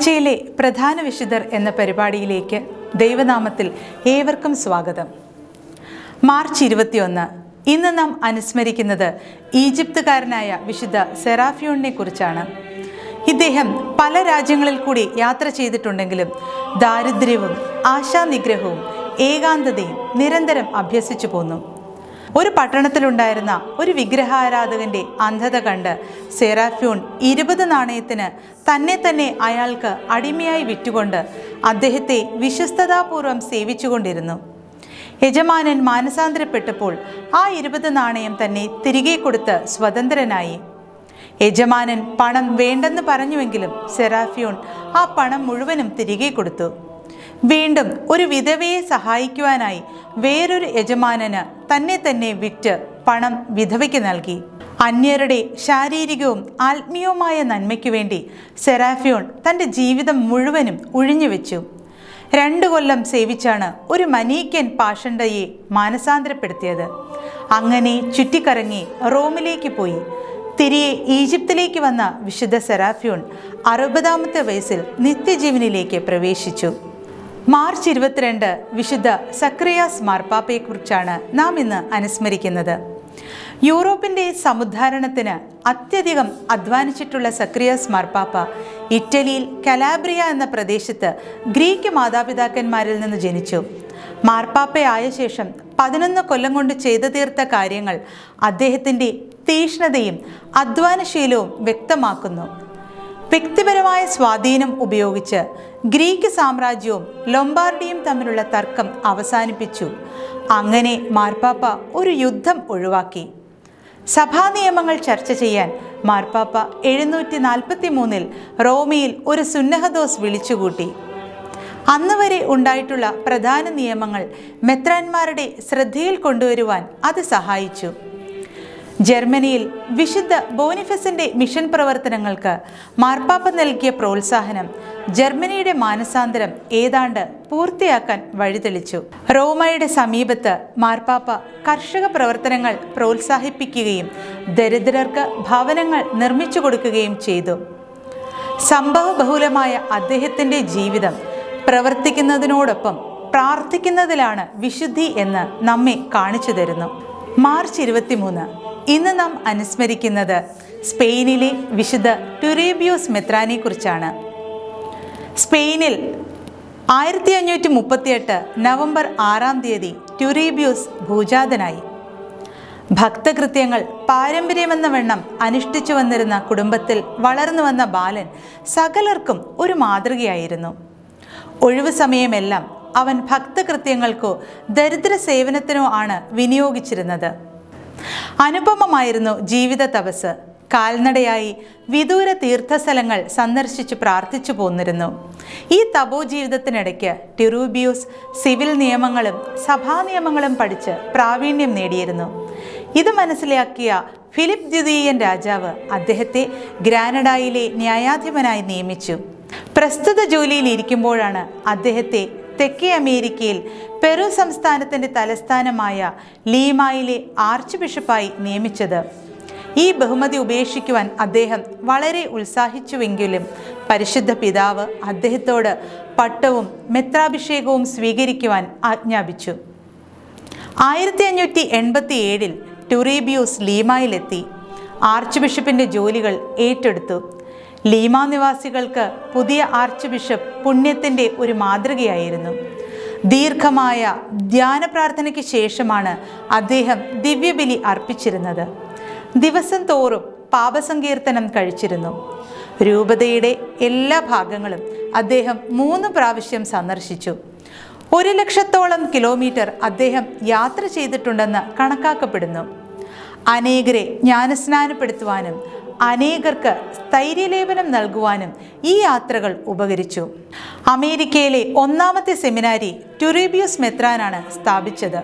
ആഴ്ചയിലെ പ്രധാന വിശുദ്ധർ എന്ന പരിപാടിയിലേക്ക് ദൈവനാമത്തിൽ ഏവർക്കും സ്വാഗതം. മാർച്ച് ഇരുപത്തിയൊന്ന് ഇന്ന് നാം അനുസ്മരിക്കുന്നത് ഈജിപ്തുകാരനായ വിശുദ്ധ സെറാഫിയോണിനെ കുറിച്ചാണ്. ഇദ്ദേഹം പല രാജ്യങ്ങളിൽ കൂടി യാത്ര ചെയ്തിട്ടുണ്ടെങ്കിലും ദാരിദ്ര്യവും ആശാനിഗ്രഹവും ഏകാന്തതയും നിരന്തരം അഭ്യസിച്ചു പോന്നു. ഒരു പട്ടണത്തിലുണ്ടായിരുന്ന ഒരു വിഗ്രഹാരാധകന്റെ അന്ധത കണ്ട് സെറാഫ്യൂൺ ഇരുപത് നാണയത്തിന് തന്നെ തന്നെ അയാൾക്ക് അടിമയായി വിറ്റുകൊണ്ട് അദ്ദേഹത്തെ വിശ്വസ്തതാപൂർവം സേവിച്ചുകൊണ്ടിരുന്നു. യജമാനൻ മാനസാന്തരപ്പെട്ടപ്പോൾ ആ ഇരുപത് നാണയം തന്നെ തിരികെ കൊടുത്ത് സ്വതന്ത്രനായി. യജമാനൻ പണം വേണ്ടെന്ന് പറഞ്ഞുവെങ്കിലും സെറാഫിയോൺ ആ പണം മുഴുവനും തിരികെ കൊടുത്തു. വീണ്ടും ഒരു വിധവയെ സഹായിക്കുവാനായി വേറൊരു യജമാനന് തന്നെ തന്നെ വിറ്റ് പണം വിധവയ്ക്ക് നൽകി. അന്യരുടെ ശാരീരികവും ആത്മീയവുമായ നന്മയ്ക്കു വേണ്ടി സെറാഫിയോൺ തന്റെ ജീവിതം മുഴുവനും ഉഴിഞ്ഞുവെച്ചു രണ്ടു കൊല്ലം സേവിച്ചാണ് ഒരു മനീക്കൻ പാഷണ്ടയെ മാനസാന്തരപ്പെടുത്തിയത്. അങ്ങനെ ചുറ്റിക്കറങ്ങി റോമിലേക്ക് പോയി. തിരികെ ഈജിപ്തിലേക്ക് വന്ന വിശുദ്ധ സെറാഫ്യൂൺ അറുപതാമത്തെ വയസ്സിൽ നിത്യജീവനിലേക്ക് പ്രവേശിച്ചു. മാർച്ച് ഇരുപത്തിരണ്ട് വിശുദ്ധ സക്രിയാസ് മാർപ്പാപ്പയെക്കുറിച്ചാണ് നാം ഇന്ന് അനുസ്മരിക്കുന്നത്. യൂറോപ്പിന്റെ സമുദ്ധാരണത്തിന് അത്യധികം അധ്വാനിച്ചിട്ടുള്ള സക്രിയാസ് മാർപ്പാപ്പ ഇറ്റലിയിൽ കലാബ്രിയ എന്ന പ്രദേശത്ത് ഗ്രീക്ക് മാതാപിതാക്കന്മാരിൽ നിന്ന് ജനിച്ചു. മാർപ്പാപ്പയായ ശേഷം പതിനൊന്ന് കൊല്ലം കൊണ്ട് ചെയ്തു തീർത്ത കാര്യങ്ങൾ അദ്ദേഹത്തിന്റെ തീഷ്ണതയും അധ്വാനശീലവും വ്യക്തമാക്കുന്നു. വ്യക്തിപരമായ സ്വാധീനം ഉപയോഗിച്ച് ഗ്രീക്ക് സാമ്രാജ്യവും ലൊംബാർഡിയും തമ്മിലുള്ള തർക്കം അവസാനിപ്പിച്ചു. അങ്ങനെ മാർപ്പാപ്പ ഒരു യുദ്ധം ഒഴിവാക്കി. സഭാ നിയമങ്ങൾ ചർച്ച ചെയ്യാൻ മാർപ്പാപ്പ എഴുന്നൂറ്റി നാൽപ്പത്തി മൂന്നിൽ റോമിയിൽ ഒരു സുന്നഹദോസ് വിളിച്ചുകൂട്ടി. അന്ന് വരെ ഉണ്ടായിട്ടുള്ള പ്രധാന നിയമങ്ങൾ മെത്രാന്മാരുടെ ശ്രദ്ധയിൽ കൊണ്ടുവരുവാൻ അത് സഹായിച്ചു. ജർമ്മനിയിൽ വിശുദ്ധ ബോനിഫസിന്റെ മിഷൻ പ്രവർത്തനങ്ങൾക്ക് മാർപ്പാപ്പ നൽകിയ പ്രോത്സാഹനം ജർമ്മനിയുടെ മാനസാന്തരം ഏതാണ്ട് പൂർത്തിയാക്കാൻ വഴിതെളിച്ചു. റോമയുടെ സമീപത്ത് മാർപ്പാപ്പ കർഷക പ്രവർത്തനങ്ങൾ പ്രോത്സാഹിപ്പിക്കുകയും ദരിദ്രർക്ക് ഭവനങ്ങൾ നിർമ്മിച്ചു കൊടുക്കുകയും ചെയ്തു. സംഭവബഹുലമായ അദ്ദേഹത്തിന്റെ ജീവിതം പ്രവർത്തിക്കുന്നതിനോടൊപ്പം പ്രാർത്ഥിക്കുന്നതിലാണ് വിശുദ്ധി എന്ന് നമ്മെ കാണിച്ചു തരുന്നു. മാർച്ച് ഇരുപത്തിമൂന്ന്. ഇന്ന് നാം അനുസ്മരിക്കുന്നത് സ്പെയിനിലെ വിശുദ്ധ ടുറേബിയോസ് മെത്രാനെ കുറിച്ചാണ്. സ്പെയിനിൽ ആയിരത്തി അഞ്ഞൂറ്റി മുപ്പത്തിയെട്ട് നവംബർ ആറാം തീയതി ട്യൂറേബിയോസ് ഭൂജാതനായി. ഭക്തകൃത്യങ്ങൾ പാരമ്പര്യമെന്ന വണ്ണം അനുഷ്ഠിച്ചു വന്നിരുന്ന കുടുംബത്തിൽ വളർന്നു വന്ന ബാലൻ സകലർക്കും ഒരു മാതൃകയായിരുന്നു. ഒഴിവു സമയമെല്ലാം അവൻ ഭക്തകൃത്യങ്ങൾക്കോ ദരിദ്ര സേവനത്തിനോ ആണ് വിനിയോഗിച്ചിരുന്നത്. അനുപമമായിരുന്നു ജീവിത തപസ്. കാൽനടയായി വിദൂര തീർത്ഥസ്ഥലങ്ങൾ സന്ദർശിച്ച് പ്രാർത്ഥിച്ചു പോന്നിരുന്നു. ഈ തപോ ജീവിതത്തിനിടയ്ക്ക് ടിറൂബിയൂസ് സിവിൽ നിയമങ്ങളും സഭാ നിയമങ്ങളും പഠിച്ച് പ്രാവീണ്യം നേടിയിരുന്നു. ഇത് മനസ്സിലാക്കിയ ഫിലിപ്പ് ദ്വിതീയൻ രാജാവ് അദ്ദേഹത്തെ ഗ്രാനഡായിലെ ന്യായാധിപനായി നിയമിച്ചു. പ്രസ്തുത ജോലിയിൽ ഇരിക്കുമ്പോഴാണ് അദ്ദേഹത്തെ തെക്കേ അമേരിക്കയിൽ പെറു സംസ്ഥാനത്തിന്റെ തലസ്ഥാനമായ ലീമായിലെ ആർച്ച് ബിഷപ്പായി നിയമിച്ചത്. ഈ ബഹുമതി ഉപേക്ഷിക്കുവാൻ അദ്ദേഹം വളരെ ഉത്സാഹിച്ചുവെങ്കിലും പരിശുദ്ധ പിതാവ് അദ്ദേഹത്തോട് പട്ടവും മെത്രാഭിഷേകവും സ്വീകരിക്കുവാൻ ആജ്ഞാപിച്ചു. ആയിരത്തി അഞ്ഞൂറ്റി എൺപത്തി ഏഴിൽ ടുറീബിയൂസ് ലീമായിലെത്തി. ആർച്ച് ബിഷപ്പിന്റെ ജോലികൾ ഏറ്റെടുത്തു. ലീമ നിവാസികൾക്ക് പുതിയ ആർച്ച് ബിഷപ്പ് പുണ്യത്തിന്റെ ഒരു മാതൃകയായിരുന്നു. ദീർഘമായ ധ്യാന പ്രാർത്ഥനയ്ക്ക് ശേഷമാണ് അദ്ദേഹം ദിവ്യബലി അർപ്പിച്ചിരുന്നത്. ദിവസം തോറും പാപസങ്കീർത്തനം കഴിച്ചിരുന്നു. രൂപതയുടെ എല്ലാ ഭാഗങ്ങളും അദ്ദേഹം മൂന്ന് പ്രാവശ്യം സന്ദർശിച്ചു. ഒരു ലക്ഷത്തോളം കിലോമീറ്റർ അദ്ദേഹം യാത്ര ചെയ്തിട്ടുണ്ടെന്ന് കണക്കാക്കപ്പെടുന്നു. അനേകരെ ജ്ഞാനസ്നാനപ്പെടുത്തുവാനും അനേകർക്ക് സ്ഥൈര്യലേപനം നൽകുവാനും ഈ യാത്രകൾ ഉപകരിച്ചു. അമേരിക്കയിലെ ഒന്നാമത്തെ സെമിനാരി ടുറേബിയസ് മെത്രാനാണ് സ്ഥാപിച്ചത്.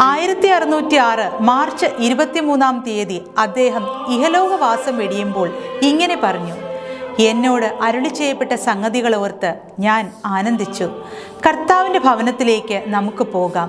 ആയിരത്തി അറുന്നൂറ്റി ആറ് മാർച്ച് ഇരുപത്തിമൂന്നാം തീയതി അദ്ദേഹം ഇഹലോകവാസം വെടിയുമ്പോൾ ഇങ്ങനെ പറഞ്ഞു എന്നോട് അരുളി ചെയ്യപ്പെട്ട സംഗതികൾ ഓർത്ത് ഞാൻ ആനന്ദിച്ചു. കർത്താവിന്റെ ഭവനത്തിലേക്ക് നമുക്ക് പോകാം.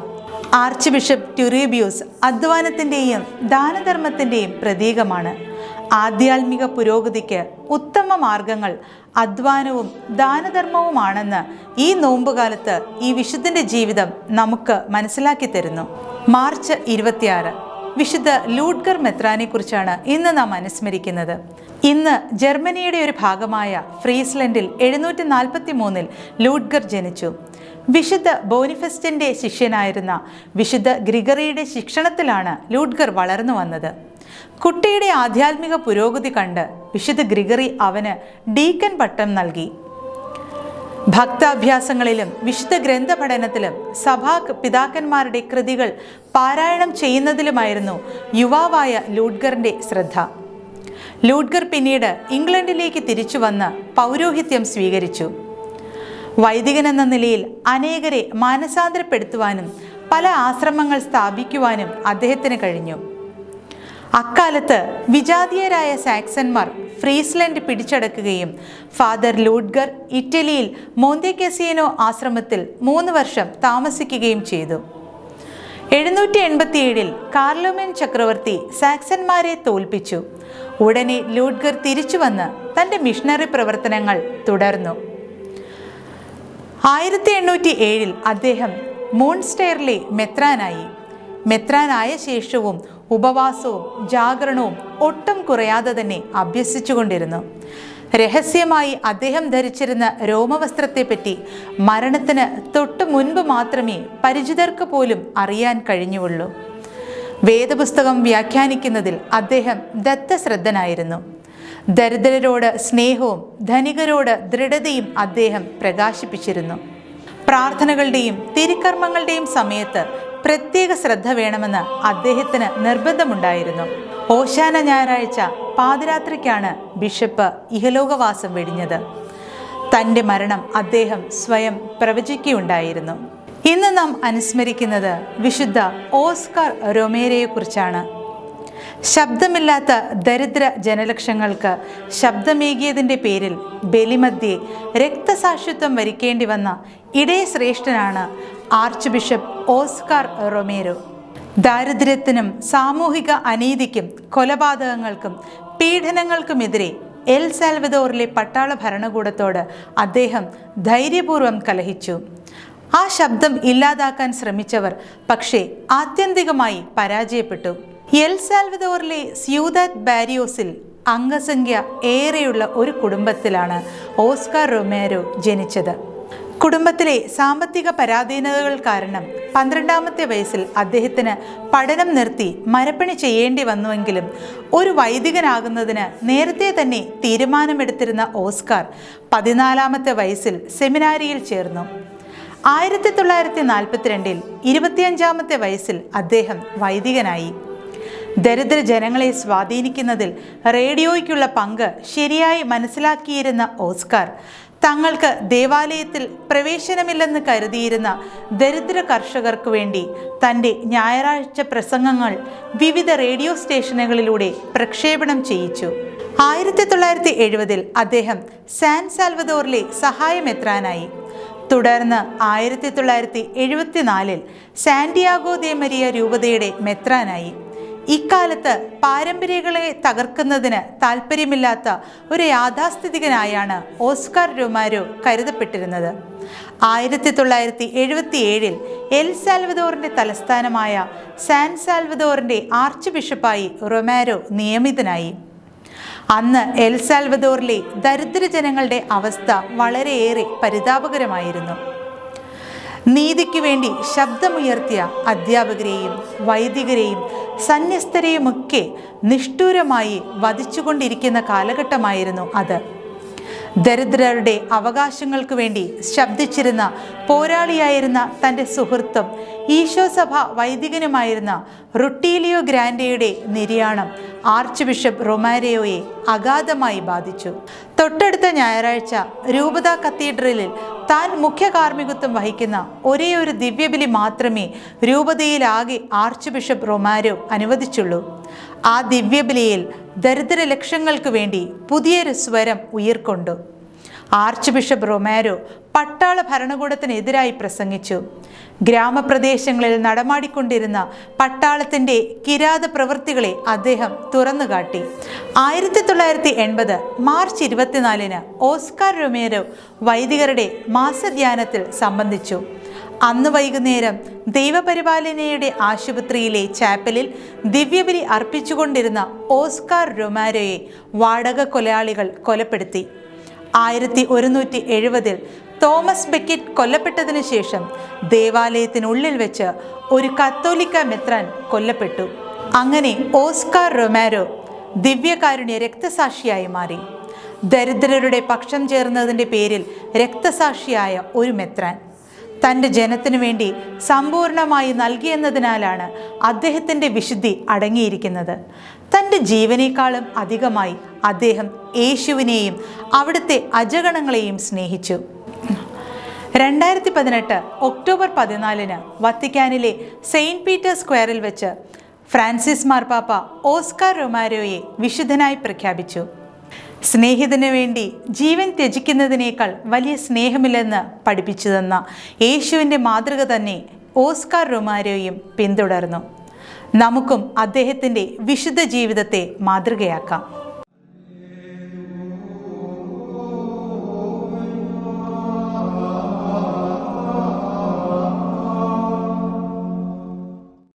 ആർച്ച് ബിഷപ്പ് ട്യൂറീബിയൂസ് അധ്വാനത്തിന്റെയും ദാനധർമ്മത്തിന്റെയും പ്രതീകമാണ്. ആധ്യാത്മിക പുരോഗതിക്ക് ഉത്തമ മാർഗങ്ങൾ അധ്വാനവും ദാനധർമ്മവുമാണെന്ന് ഈ നോമ്പുകാലത്ത് ഈ വിശുദ്ധന്റെ ജീവിതം നമുക്ക് മനസ്സിലാക്കി തരുന്നു. മാർച്ച് ഇരുപത്തിയാറ്. വിശുദ്ധ ലൂഡ്ഗർ മെത്രാനെ കുറിച്ചാണ് ഇന്ന് നാം അനുസ്മരിക്കുന്നത്. ഇന്ന് ജർമ്മനിയുടെ ഒരു ഭാഗമായ ഫ്രീസ്ലൻഡിൽ എഴുന്നൂറ്റി നാൽപ്പത്തി മൂന്നിൽ ലൂഡ്ഗർ ജനിച്ചു. വിശുദ്ധ ബോനിഫെസ്റ്റിന്റെ ശിഷ്യനായിരുന്ന വിശുദ്ധ ഗ്രിഗറിയുടെ ശിക്ഷണത്തിലാണ് ലൂഡ്ഗർ വളർന്നു വന്നത്. കുട്ടിയുടെ ആധ്യാത്മിക പുരോഗതി കണ്ട് വിശുദ്ധ ഗ്രിഗറി അവന് ഡീക്കൻ പട്ടം നൽകി. ഭക്താഭ്യാസങ്ങളിലും വിശുദ്ധ ഗ്രന്ഥ പഠനത്തിലും സഭാ പിതാക്കന്മാരുടെ കൃതികൾ പാരായണം ചെയ്യുന്നതിലുമായിരുന്നു യുവാവായ ലൂഡ്ഗറിന്റെ ശ്രദ്ധ. ലൂഡ്ഗർ പിന്നീട് ഇംഗ്ലണ്ടിലേക്ക് തിരിച്ചു വന്ന് പൗരോഹിത്യം സ്വീകരിച്ചു. വൈദികൻ എന്ന നിലയിൽ അനേകരെ മാനസാന്തരപ്പെടുത്തുവാനും പല ആശ്രമങ്ങൾ സ്ഥാപിക്കുവാനും അദ്ദേഹത്തിന് കഴിഞ്ഞു. അക്കാലത്ത് വിജാതീയരായ സാക്സന്മാർ ഫ്രീസ്ലൻഡ് പിടിച്ചടക്കുകയും ഫാദർ ലൂഡ്ഗർ ഇറ്റലിയിൽ മോന്തെക്കസിയനോ ആശ്രമത്തിൽ മൂന്ന് വർഷം താമസിക്കുകയും ചെയ്തു. എഴുന്നൂറ്റി എൺപത്തിയേഴിൽ കാർലോമൻ ചക്രവർത്തി സാക്സന്മാരെ തോൽപ്പിച്ചു. ഉടനെ ലൂഡ്ഗർ തിരിച്ചു വന്ന് തന്റെ മിഷണറി പ്രവർത്തനങ്ങൾ തുടർന്നു. ആയിരത്തി എണ്ണൂറ്റി ഏഴിൽ അദ്ദേഹം മൂൺസ്റ്റെയറിലെ മെത്രാനായി. മെത്രാനായ ശേഷവും ഉപവാസവും ജാഗരണവും ഒട്ടും കുറയാതെ തന്നെ അഭ്യസിച്ചുകൊണ്ടിരുന്നു. രഹസ്യമായി അദ്ദേഹം ധരിച്ചിരുന്ന രോമവസ്ത്രത്തെപ്പറ്റി മരണത്തിന് തൊട്ടു മുൻപ് മാത്രമേ പരിചിതർക്ക് പോലും അറിയാൻ കഴിഞ്ഞുള്ളൂ. വേദപുസ്തകം വ്യാഖ്യാനിക്കുന്നതിൽ അദ്ദേഹം ദത്തശ്രദ്ധനായിരുന്നു. ദരിദ്രരോട് സ്നേഹവും ധനികരോട് ദൃഢതയും അദ്ദേഹം പ്രകാശിപ്പിച്ചിരുന്നു. പ്രാർത്ഥനകളുടെയും തിരുക്കർമ്മങ്ങളുടെയും സമയത്ത് പ്രത്യേക ശ്രദ്ധ വേണമെന്ന് അദ്ദേഹത്തിന് നിർബന്ധമുണ്ടായിരുന്നു. ഓശാന ഞായറാഴ്ച പാതിരാത്രിക്കാണ് ബിഷപ്പ് ഇഹലോകവാസം വെടിഞ്ഞത്. തന്റെ മരണം അദ്ദേഹം സ്വയം പ്രവചിക്കുകയുണ്ടായിരുന്നു. ഇന്ന് നാം അനുസ്മരിക്കുന്നത് വിശുദ്ധ ഓസ്കാർ റൊമേരയെക്കുറിച്ചാണ്. ശബ്ദമില്ലാത്ത ദരിദ്ര ജനലക്ഷങ്ങൾക്ക് ശബ്ദമേകിയതിന്റെ പേരിൽ ബലിമധ്യേ രക്തസാക്ഷിത്വം വരിക്കേണ്ടി വന്ന ഇടയ ശ്രേഷ്ഠനാണ് ആർച്ച് ബിഷപ്പ് ഓസ്കാർ റൊമേരോ. ദാരിദ്ര്യത്തിനും സാമൂഹിക അനീതിക്കും കൊലപാതകങ്ങൾക്കും പീഡനങ്ങൾക്കുമെതിരെ എൽ സാൽവദോറിലെ പട്ടാള ഭരണകൂടത്തോട് അദ്ദേഹം ധൈര്യപൂർവം കലഹിച്ചു. ആ ശബ്ദം ഇല്ലാതാക്കാൻ ശ്രമിച്ചവർ പക്ഷേ ആത്യന്തികമായി പരാജയപ്പെട്ടു. എൽ സാൽവദോറിലെ സ്യൂദാറ്റ് ബാരിയോസിൽ അംഗസംഖ്യ ഏറെയുള്ള ഒരു കുടുംബത്തിലാണ് ഓസ്കാർ റൊമേരോ ജനിച്ചത്. കുടുംബത്തിലെ സാമ്പത്തിക പരാധീനതകൾ കാരണം പന്ത്രണ്ടാമത്തെ വയസ്സിൽ അദ്ദേഹത്തിന് പഠനം നിർത്തി മരപ്പണി ചെയ്യേണ്ടി വന്നുവെങ്കിലും ഒരു വൈദികനാകുന്നതിന് നേരത്തെ തന്നെ തീരുമാനമെടുത്തിരുന്ന ഓസ്കാർ പതിനാലാമത്തെ വയസ്സിൽ സെമിനാരിയിൽ ചേർന്നു. ആയിരത്തി തൊള്ളായിരത്തി നാൽപ്പത്തിരണ്ടിൽ ഇരുപത്തിയഞ്ചാമത്തെ വയസ്സിൽ അദ്ദേഹം വൈദികനായി. ദരിദ്ര ജനങ്ങളെ സ്വാധീനിക്കുന്നതിൽ റേഡിയോയ്ക്കുള്ള പങ്ക് ശരിയായി മനസ്സിലാക്കിയിരുന്ന ഓസ്കാർ. തങ്ങൾക്ക് ദേവാലയത്തിൽ പ്രവേശനമില്ലെന്ന് കരുതിയിരുന്ന ദരിദ്ര കർഷകർക്ക് വേണ്ടി തന്റെ ഞായറാഴ്ച പ്രസംഗങ്ങൾ വിവിധ റേഡിയോ സ്റ്റേഷനുകളിലൂടെ പ്രക്ഷേപണം ചെയ്യിച്ചു. ആയിരത്തി തൊള്ളായിരത്തി എഴുപതിൽ അദ്ദേഹം സാൻ സാൽവദോറിലെ സഹായമെത്രാനായി. തുടർന്ന് ആയിരത്തി തൊള്ളായിരത്തി എഴുപത്തിനാലിൽ സാന്റിയാഗോ ദേ മരിയ രൂപതയുടെ മെത്രാനായി. ഇക്കാലത്ത് പാരമ്പര്യങ്ങളെ തകർക്കുന്നതിന് താല്പര്യമില്ലാത്ത ഒരു യാഥാസ്ഥിതികനായാണ് ഓസ്കാർ രുമാരോ കരുതപ്പെട്ടിരുന്നത്. ആയിരത്തി തൊള്ളായിരത്തി എഴുപത്തി ഏഴിൽ എൽ സാൽവദോറിന്റെ തലസ്ഥാനമായ സാൻ സാൽവദോറിന്റെ ആർച്ച് ബിഷപ്പായി റൊമാരോ നിയമിതനായി. അന്ന് എൽ സാൽവദോറിലെ ദരിദ്ര ജനങ്ങളുടെ അവസ്ഥ വളരെയേറെ പരിതാപകരമായിരുന്നു. നീതിക്ക് വേണ്ടി ശബ്ദമുയർത്തിയ അധ്യാപകരെയും വൈദികരെയും സന്യസ്തരെയുമൊക്കെ നിഷ്ഠൂരമായി വധിച്ചുകൊണ്ടിരിക്കുന്ന കാലഘട്ടമായിരുന്നു അത്. ദരിദ്രരുടെ അവകാശങ്ങൾക്ക് വേണ്ടി ശബ്ദിച്ചിരുന്ന പോരാളിയായിരുന്ന തന്റെ സുഹൃത്തും ഈശോ സഭ വൈദികനുമായിരുന്ന റുട്ടീലിയോ ഗ്രാൻഡയുടെ നിര്യാണം ആർച്ച് ബിഷപ്പ് റൊമാരിയോയെ അഗാധമായി ബാധിച്ചു. തൊട്ടടുത്ത ഞായറാഴ്ച രൂപത കത്തീഡ്രലിൽ താൻ മുഖ്യ കാർമ്മികത്വം വഹിക്കുന്ന ഒരേ ഒരു ദിവ്യബലി മാത്രമേ രൂപതയിലാകെ ആർച്ച് ബിഷപ്പ് റൊമാരോ അനുവദിച്ചുള്ളൂ. ആ ദിവ്യബലിയിൽ ദരിദ്ര ലക്ഷ്യങ്ങൾക്ക് വേണ്ടി പുതിയൊരു സ്വരം ഉയർക്കൊണ്ടു. ആർച്ച് ബിഷപ്പ് റൊമാരോ പട്ടാള ഭരണകൂടത്തിനെതിരായി പ്രസംഗിച്ചു. ഗ്രാമപ്രദേശങ്ങളിൽ നടമാടിക്കൊണ്ടിരുന്ന പട്ടാളത്തിന്റെ കിരാത പ്രവൃത്തികളെ അദ്ദേഹം തുറന്നുകാട്ടി. ആയിരത്തി തൊള്ളായിരത്തി എൺപത് മാർച്ച് ഇരുപത്തിനാലിന് ഓസ്കാർ റൊമേരോ വൈദികരുടെ മാസധ്യാനത്തിൽ സംബന്ധിച്ചു. അന്ന് വൈകുന്നേരം ദൈവപരിപാലനയുടെ ആശുപത്രിയിലെ ചാപ്പലിൽ ദിവ്യബലി അർപ്പിച്ചുകൊണ്ടിരുന്ന ഓസ്കാർ റൊമാരോയെ വാടക കൊലയാളികൾ കൊലപ്പെടുത്തി. ആയിരത്തി ഒരുന്നൂറ്റി എഴുപതിൽ തോമസ് ബെക്കറ്റ് കൊല്ലപ്പെട്ടതിനു ശേഷം ദേവാലയത്തിനുള്ളിൽ വെച്ച് ഒരു കത്തോലിക്ക മെത്രാൻ കൊല്ലപ്പെട്ടു. അങ്ങനെ ഓസ്കാർ റൊമാരോ ദിവ്യകാരുണ്യ രക്തസാക്ഷിയായി മാറി. ദരിദ്രരുടെ പക്ഷം ചേർന്നതിന്റെ പേരിൽ രക്തസാക്ഷിയായ ഒരു മെത്രാൻ. തന്റെ ജനത്തിനു വേണ്ടി സമ്പൂർണമായി നൽകിയെന്നതിനാലാണ് അദ്ദേഹത്തിന്റെ വിശുദ്ധി അടങ്ങിയിരിക്കുന്നത്. തന്റെ ജീവനേക്കാളും അധികമായി അദ്ദേഹം യേശുവിനെയും അവിടുത്തെ അജഗണങ്ങളെയും സ്നേഹിച്ചു. രണ്ടായിരത്തി പതിനെട്ട് ഒക്ടോബർ പതിനാലിന് വത്തിക്കാനിലെ സെയിന്റ് പീറ്റേഴ്സ് സ്ക്വയറിൽ വെച്ച് ഫ്രാൻസിസ് മാർപ്പാപ്പ ഓസ്കാർ റൊമാരോയെ വിശുദ്ധനായി പ്രഖ്യാപിച്ചു. സ്നേഹിതന് വേണ്ടി ജീവൻ ത്യജിക്കുന്നതിനേക്കാൾ വലിയ സ്നേഹമില്ലെന്ന് പഠിപ്പിച്ചു തന്ന യേശുവിന്റെ മാതൃക തന്നെ ഓസ്കാർ റൊമാരോയും പിന്തുടർന്നു. നമുക്കും അദ്ദേഹത്തിന്റെ വിശുദ്ധ ജീവിതത്തെ മാതൃകയാക്കാം.